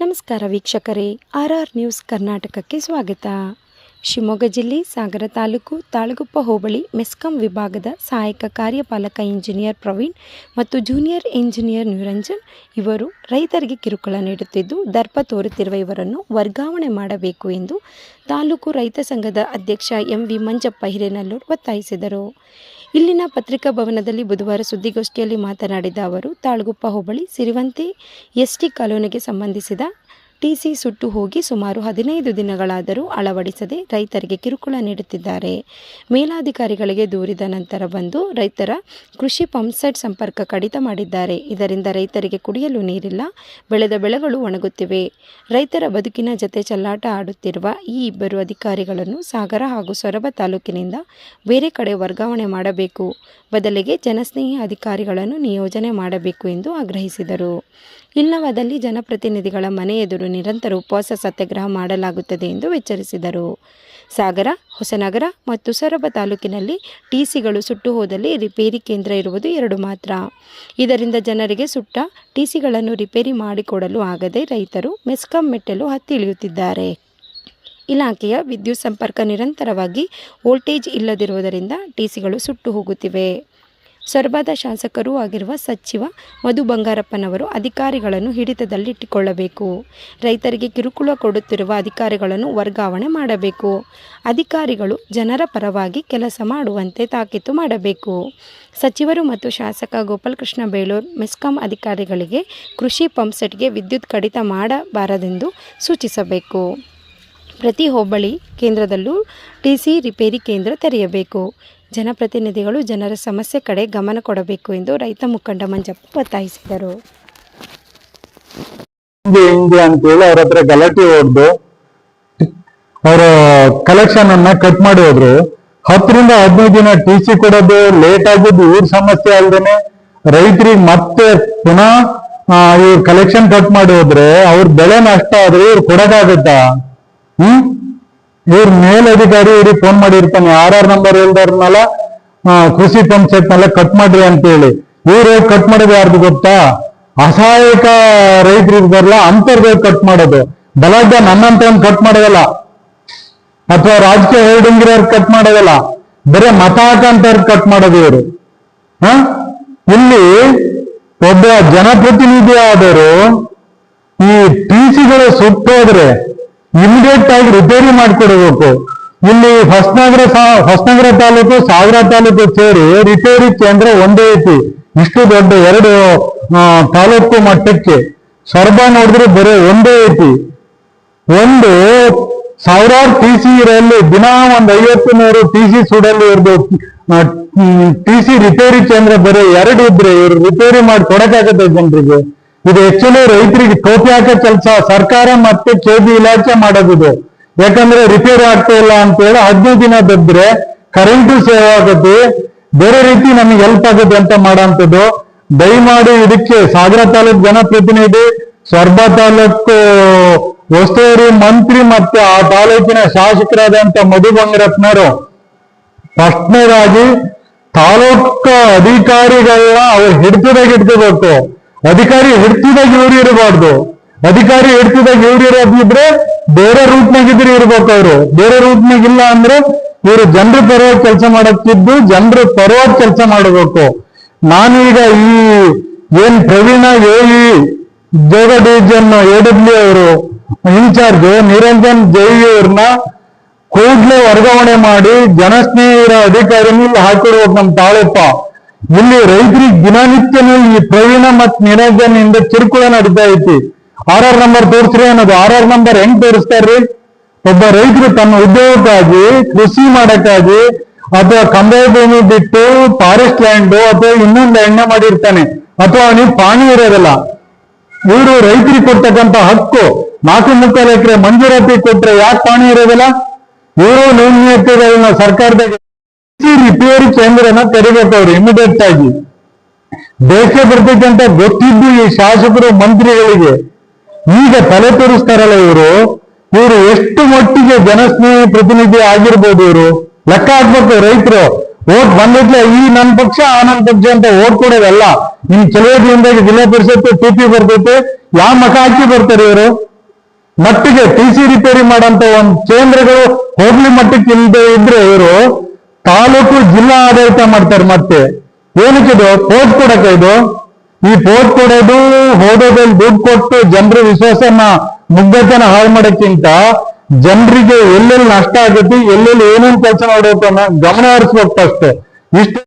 ನಮಸ್ಕಾರ ವೀಕ್ಷಕರೇ, R R news ಕರ್ನಾಟಕಕ್ಕೆ ಸ್ವಾಗತ. ಶಿವಮೊಗ್ಗ ಜಿಲ್ಲೆ, ಸಾಗರ ತಾಲೂಕು, ತಾಳಗುಪ್ಪ ಹೋಬಳಿ, ಮೆಸ್ಕಾಂ ವಿಭಾಗದ ಸಹಾಯಕ ಕಾರ್ಯಪಾಲಕ ಇಂಜಿನಿಯರ್ ಪ್ರವೀಣ್ ಮತ್ತು ಜೂನಿಯರ್ ಇಂಜಿನಿಯರ್ ನಿರಂಜನ್ ಇವರು ರೈತರಿಗೆ ಕಿರುಕುಳ ನೀಡುತ್ತಿದ್ದು, ದರ್ಪ ತೋರುತ್ತಿರುವ ಇವರನ್ನು ವರ್ಗಾವಣೆ ಮಾಡಬೇಕು ಎಂದು ತಾಲೂಕು ರೈತ ಸಂಘದ ಅಧ್ಯಕ್ಷ ಎಂ ವಿ ಮಂಜಪ್ಪ ಹಿರೇನಲ್ಲೂರು ಒತ್ತಾಯಿಸಿದರು. ಇಲ್ಲಿನ ಪತ್ರಿಕಾ ಭವನದಲ್ಲಿ ಬುಧವಾರ ಸುದ್ದಿಗೋಷ್ಠಿಯಲ್ಲಿ ಮಾತನಾಡಿದ ಅವರು ತಾಳಗುಪ್ಪ ಹೋಬಳಿ ಸಿರಿವಂತಿ ಎಸ್ಟಿ ಕಾಲೋನಿಗೆ ಸಂಬಂಧಿಸಿದ ಟಿಸಿ ಸುಟ್ಟು ಹೋಗಿ ಸುಮಾರು ಹದಿನೈದು ದಿನಗಳಾದರೂ ಅಳವಡಿಸದೆ ರೈತರಿಗೆ ಕಿರುಕುಳ ನೀಡುತ್ತಿದ್ದಾರೆ. ಮೇಲಾಧಿಕಾರಿಗಳಿಗೆ ದೂರಿದ ನಂತರ ಬಂದು ರೈತರ ಕೃಷಿ ಪಂಪ್ಸೆಟ್ ಸಂಪರ್ಕ ಕಡಿತ ಮಾಡಿದ್ದಾರೆ. ಇದರಿಂದ ರೈತರಿಗೆ ಕುಡಿಯಲು ನೀರಿಲ್ಲ, ಬೆಳೆದ ಬೆಳೆಗಳು ಒಣಗುತ್ತಿವೆ. ರೈತರ ಬದುಕಿನ ಜತೆ ಚಲ್ಲಾಟ ಆಡುತ್ತಿರುವ ಈ ಇಬ್ಬರು ಅಧಿಕಾರಿಗಳನ್ನು ಸಾಗರ ಹಾಗೂ ಸೊರಬ ತಾಲೂಕಿನಿಂದ ಬೇರೆ ಕಡೆ ವರ್ಗಾವಣೆ ಮಾಡಬೇಕು. ಬದಲಿಗೆ ಜನಸ್ನೇಹಿ ಅಧಿಕಾರಿಗಳನ್ನು ನಿಯೋಜನೆ ಮಾಡಬೇಕು ಎಂದು ಆಗ್ರಹಿಸಿದರು. ಇಲ್ಲವಾದಲ್ಲಿ ಜನಪ್ರತಿನಿಧಿಗಳ ಮನೆ ಎದುರು ನಿರಂತರ ಉಪವಾಸ ಸತ್ಯಾಗ್ರಹ ಮಾಡಲಾಗುತ್ತದೆ ಎಂದು ಎಚ್ಚರಿಸಿದರು. ಸಾಗರ, ಹೊಸನಗರ ಮತ್ತು ಸೊರಬ ತಾಲೂಕಿನಲ್ಲಿ ಟಿಸಿಗಳು ಸುಟ್ಟು ಹೋದಲ್ಲಿ ರಿಪೇರಿ ಕೇಂದ್ರ ಇರುವುದು ಎರಡು ಮಾತ್ರ. ಇದರಿಂದ ಜನರಿಗೆ ಸುಟ್ಟ ಟಿಸಿಗಳನ್ನು ರಿಪೇರಿ ಮಾಡಿಕೊಡಲು ಆಗದೆ ರೈತರು ಮೆಸ್ಕಾಂ ಮೆಟ್ಟಲು ಹತ್ತಿ ಇಳಿಯುತ್ತಿದ್ದಾರೆ. ಇಲಾಖೆಯ ವಿದ್ಯುತ್ ಸಂಪರ್ಕ ನಿರಂತರವಾಗಿ ವೋಲ್ಟೇಜ್ ಇಲ್ಲದಿರುವುದರಿಂದ ಟಿಸಿಗಳು ಸುಟ್ಟು ಹೋಗುತ್ತಿವೆ. ಸೊರಬದ ಶಾಸಕರೂ ಆಗಿರುವ ಸಚಿವ ಮಧು ಬಂಗಾರಪ್ಪನವರು ಅಧಿಕಾರಿಗಳನ್ನು ಹಿಡಿತದಲ್ಲಿಟ್ಟುಕೊಳ್ಳಬೇಕು. ರೈತರಿಗೆ ಕಿರುಕುಳ ಕೊಡುತ್ತಿರುವ ಅಧಿಕಾರಿಗಳನ್ನು ವರ್ಗಾವಣೆ ಮಾಡಬೇಕು. ಅಧಿಕಾರಿಗಳು ಜನರ ಪರವಾಗಿ ಕೆಲಸ ಮಾಡುವಂತೆ ತಾಕೀತು ಮಾಡಬೇಕು. ಸಚಿವರು ಮತ್ತು ಶಾಸಕ ಗೋಪಾಲಕೃಷ್ಣ ಬೇಳೂರ್ ಮೆಸ್ಕಾಂ ಅಧಿಕಾರಿಗಳಿಗೆ ಕೃಷಿ ಪಂಪ್ಸೆಟ್ಗೆ ವಿದ್ಯುತ್ ಕಡಿತ ಮಾಡಬಾರದೆಂದು ಸೂಚಿಸಬೇಕು. ಪ್ರತಿ ಹೋಬಳಿ ಕೇಂದ್ರದಲ್ಲೂ ಟಿಸಿ ರಿಪೇರಿ ಕೇಂದ್ರ ತೆರೆಯಬೇಕು. ಜನಪ್ರತಿನಿಧಿಗಳು ಜನರ ಸಮಸ್ಯೆ ಕಡೆ ಗಮನ ಕೊಡಬೇಕು ಎಂದು ರೈತ ಮುಖಂಡ ಮಂಜಪ್ಪ ಒತ್ತಾಯಿಸಿದರು. ಅವ್ರ ಹತ್ರ ಗಲಾಟೆ ಹೊಡೆದು ಅವರ ಕಲೆಕ್ಷನ್ ಅನ್ನ ಕಟ್ ಮಾಡಿ ಹೋದ್ರು. ಹತ್ತರಿಂದ ಹದಿನೈದು ದಿನ ಟಿ ಸಿ ಕೊಡೋದು ಲೇಟ್ ಆಗೋದು, ಇವ್ರ ಸಮಸ್ಯೆ ಅಲ್ದೇನೆ ರೈತರಿಗೆ ಮತ್ತೆ ಪುನಃ ಇವ್ರ ಕಲೆಕ್ಷನ್ ಕಟ್ ಮಾಡಿ ಹೋದ್ರೆ ಅವ್ರ ಬೆಳೆ ನಷ್ಟ ಆದ್ರೆ ಇವ್ರು ಹ್ಮ್? ಇವ್ರ ಮೇಲಧಿಕಾರಿ ಇವ್ರಿಗೆ ಫೋನ್ ಮಾಡಿರ್ತಾನೆ. ಆರ್ ಆರ್ ನಂಬರ್ ಹೇಳ್ದಾರ್ನಲ್ಲ ಕೃಷಿ ಪಂಪ್ ಸೆಟ್ನೆಲ್ಲ ಕಟ್ ಮಾಡ್ರಿ ಅಂತ ಹೇಳಿ ಇವ್ರು ಕಟ್ ಮಾಡೋದು ಯಾರ್ದು ಗೊತ್ತಾ? ಅಸಹಾಯಕ ರೈತರು ಇರ್ತಾರಲ್ಲ ಅಂತರ್ಗೆ ಕಟ್ ಮಾಡೋದು. ಬಲಾಢ್ಯ ನನ್ನಂತ ಕಟ್ ಮಾಡೋದಲ್ಲ. ಅಥವಾ ರಾಜಕೀಯ ಹೇಳ್ದಂಗಿರೋರ್ ಕಟ್ ಮಾಡೋದಲ್ಲ. ಬರೀ ಮತ ಹಾಕಂತವ್ರು ಕಟ್ ಮಾಡೋದು ಇವರು. ಹ? ಇಲ್ಲಿ ಒಬ್ಬ ಜನಪ್ರತಿನಿಧಿ ಆದವರು ಈ ಟಿ ಸಿಗಳು ಸುಟ್ಟೋದ್ರೆ ಇಮಿಡಿಯೇಟ್ ಆಗಿ ರಿಪೇರಿ ಮಾಡಿಕೊಡಬೇಕು. ಇಲ್ಲಿ ಹೊಸನಗರ ಹೊಸನಗರ ತಾಲೂಕು ಸಾವಿರ ತಾಲೂಕು ಸೇರಿ ರಿಪೇರಿ ಕೇಂದ್ರ ಒಂದೇ ಐತಿ. ಇಷ್ಟು ದೊಡ್ಡ ಎರಡು ತಾಲೂಕು ಮಟ್ಟಕ್ಕೆ. ಸೊರಬ ನೋಡಿದ್ರೆ ಬರೀ ಒಂದೇ ಐತಿ. ಒಂದು ಸಾವಿರಾರು ಟಿ ಸಿ ಇರಲ್ಲಿ ದಿನ ಒಂದ್ ಐವತ್ತು ನೂರು ಟಿ ಸಿ ಸುಡಲ್ಲಿ ಇರ್ದು ಟಿ ಸಿ ರಿಪೇರಿ ಕೇಂದ್ರ ಬರೀ ಎರಡು ಇದ್ರೆ ಇವ್ರು ರಿಪೇರಿ ಮಾಡಿ ಕೊಡಕ್ಕಾಗತ್ತೆ ಜನರಿಗೆ. ಇದು ಆಕ್ಚುಲಿ ರೈತರಿಗೆ ಟೋಪಿ ಹಾಕೋ ಕೆಲಸ. ಸರ್ಕಾರ ಮತ್ತೆ ಕೆಬಿ ಇಲಾಖೆ ಮಾಡೋದಿದೆ ಯಾಕಂದ್ರೆ ರಿಪೇರಿ ಆಗ್ತಾ ಇಲ್ಲ ಅಂತ ಹೇಳಿ ಹದಿನೈದು ದಿನ ಬಿದ್ರೆ ಕರೆಂಟು ಸೇವ್ ಆಗುತ್ತೆ ಬೇರೆ ರೀತಿ ನಮಗೆ ಹೆಲ್ಪ್ ಆಗುತ್ತೆ ಅಂತ ಮಾಡೋಂಥದ್ದು. ದಯಮಾಡಿ ಇದಕ್ಕೆ ಸಾಗರ ತಾಲೂಕು ಜನಪ್ರತಿನಿಧಿ, ಸ್ವರ್ಬ ತಾಲೂಕು ಉಸ್ತುವಾರಿ ಮಂತ್ರಿ ಮತ್ತೆ ಆ ತಾಲೂಕಿನ ಶಾಸಕರಾದಂತ ಮಧು ಬಂಗರತ್ನರು ಫಸ್ಟ್ನೇದಾಗಿ ತಾಲೂಕು ಅಧಿಕಾರಿಗಳನ್ನ ಅವ್ರು ಹಿಡ್ತದಾಗ ಇಟ್ಕೋಬೇಕು. ಅಧಿಕಾರಿ ಹಿಡ್ತಿದಾಗ ಇವ್ರು ಇರಬಾರ್ದು. ಅಧಿಕಾರಿ ಹಿಡ್ತಿದಾಗ ಇವ್ರು ಇರೋದಿದ್ರೆ ಬೇರೆ ರೂಟ್ನಾಗಿದ್ರೆ ಇರ್ಬೇಕು ಅವರು. ಬೇರೆ ರೂಟ್ನಾಗ ಇಲ್ಲ ಅಂದ್ರೆ ಇವರು ಜನರ ಪರವಾಗಿ ಕೆಲಸ ಮಾಡಕ್ಕಿದ್ದು ಜನರ ಪರವಾಗಿ ಕೆಲಸ ಮಾಡಬೇಕು. ನಾನೀಗ ಈ ಏನ್ ಪ್ರವೀಣ ಹೇಳಿ ಜೋಗ ಡಿವಿಜನ್ ಎ ಡಬ್ಲ್ಯೂ ಅವರು, ಇನ್ಚಾರ್ಜ್ ನಿರಂಜನ್ ಜೈ ಅವ್ರನ್ನ ಕೂಡ್ಲೆ ವರ್ಗಾವಣೆ ಮಾಡಿ ಜನಸ್ನೇಹಿರ ಅಧಿಕಾರಿನ ಇಲ್ಲಿ ಹಾಕಿಡ್ಬೇಕು ನಮ್ ತಾಳಪ್ಪ. ಇಲ್ಲಿ ರೈತರಿಗೆ ದಿನನಿತ್ಯನೂ ಈ ಪ್ರವೀಣ ಮತ್ ನಿರಂಜನ್ ಇಂದ ಕಿರುಕುಳ ನಡೀತಾ ಐತಿ. ಆರ್ ಆರ್ ನಂಬರ್ ತೋರಿಸ್ರಿ ಅನ್ನೋದು ಆರ್ ಆರ್ ನಂಬರ್ ಹೆಂಗ್ ತೋರಿಸ್ತಾರ್ರಿ? ಒಬ್ಬ ರೈತರು ತನ್ನ ಉದ್ಯೋಗಕ್ಕಾಗಿ, ಕೃಷಿ ಮಾಡಕ್ಕಾಗಿ ಅಥವಾ ಕಂಬೆ ಭೂಮಿ ಬಿಟ್ಟು ಫಾರೆಸ್ಟ್ ಲ್ಯಾಂಡ್ ಅಥವಾ ಇನ್ನೊಂದು ಎಣ್ಣೆ ಮಾಡಿರ್ತಾನೆ ಅಥವಾ ಅವನಿಗೆ ಪಾಣಿ ಇರೋದಿಲ್ಲ. ಇವರು ರೈತರಿಗೆ ಕೊಡ್ತಕ್ಕಂತ ಹಕ್ಕು, ನಾಲ್ಕು ಮುಕ್ಕಾಲು ಎಕರೆ ಮಂಜೂರಾತಿ ಕೊಟ್ರೆ ಯಾಕೆ ಪಾಣಿ ಇರೋದಿಲ್ಲ? ಇವರು ನ್ಯೂನ್ಯತೆಗಳನ್ನ ಸರ್ಕಾರದಾಗ ರಿಪೇರಿ ಕೇಂದ್ರನ ತೆರಿಬೇಕು ಅವ್ರು ಇಮಿಡಿಯೇಟ್ ಆಗಿ. ದೇಶ ಬರ್ತೈತೆ ಗೊತ್ತಿದ್ದು ಈ ಶಾಸಕರು, ಮಂತ್ರಿಗಳಿಗೆ. ಈಗ ತಲೆ ತೋರಿಸ್ತಾರಲ್ಲ ಇವರು. ಇವರು ಎಷ್ಟು ಮಟ್ಟಿಗೆ ಜನಸ್ನೇಹಿ ಪ್ರತಿನಿಧಿ ಆಗಿರ್ಬೋದು ಇವರು. ಲೆಕ್ಕ ಹಾಕ್ಬೇಕು ರೈತರು. ಓಟ್ ಬಂದಿದ್ಲೆ ಈ ನನ್ನ ಪಕ್ಷ, ಆ ನನ್ನ ಪಕ್ಷ ಅಂತ ಓಟ್ ಕೊಡೋದಲ್ಲ. ನಿಮ್ ಕೆಲವೇ ದಿನದಾಗ ಜಿಲ್ಲಾ ಪರಿಷತ್ ಟಿಪಿ ಬರ್ತೈತೆ. ಯಾವ ಮಕ ಹಾಕಿ ಬರ್ತಾರೆ ಇವರು? ಮಟ್ಟಿಗೆ ಟಿ ಸಿ ರಿಪೇರಿ ಮಾಡಂತ ಒಂದ್ ಕೇಂದ್ರಗಳು ಹೋಗ್ಲಿ ಮಟ್ಟಕ್ಕೆ ಇಲ್ಲದೆ ಇದ್ರೆ ಇವರು ತಾಲೂಕು ಜಿಲ್ಲಾ ಆಡಳಿತ ಮಾಡ್ತಾರೆ ಮತ್ತೆ. ಏನಕ್ಕಿದು ಪೋರ್ಟ್ ಕೊಡಕ್ಕೆ ಇದು? ಈ ಪೋರ್ಟ್ ಕೊಡೋದು ಹೋದೋದಲ್ಲಿ ದುಡ್ಡು ಕೊಟ್ಟು ಜನರ ವಿಶ್ವಾಸನ ಮುಗ್ಗತನ ಹಾಳು ಮಾಡೋಕ್ಕಿಂತ ಜನರಿಗೆ ಎಲ್ಲೆಲ್ಲಿ ನಷ್ಟ ಆಗುತ್ತೆ, ಎಲ್ಲೆಲ್ಲಿ ಏನೇನು ಕೆಲಸ ಮಾಡಬೇಕು ಗಮನ ಹರಿಸ್ಬೇಕು ಅಷ್ಟೇ. ಇಷ್ಟು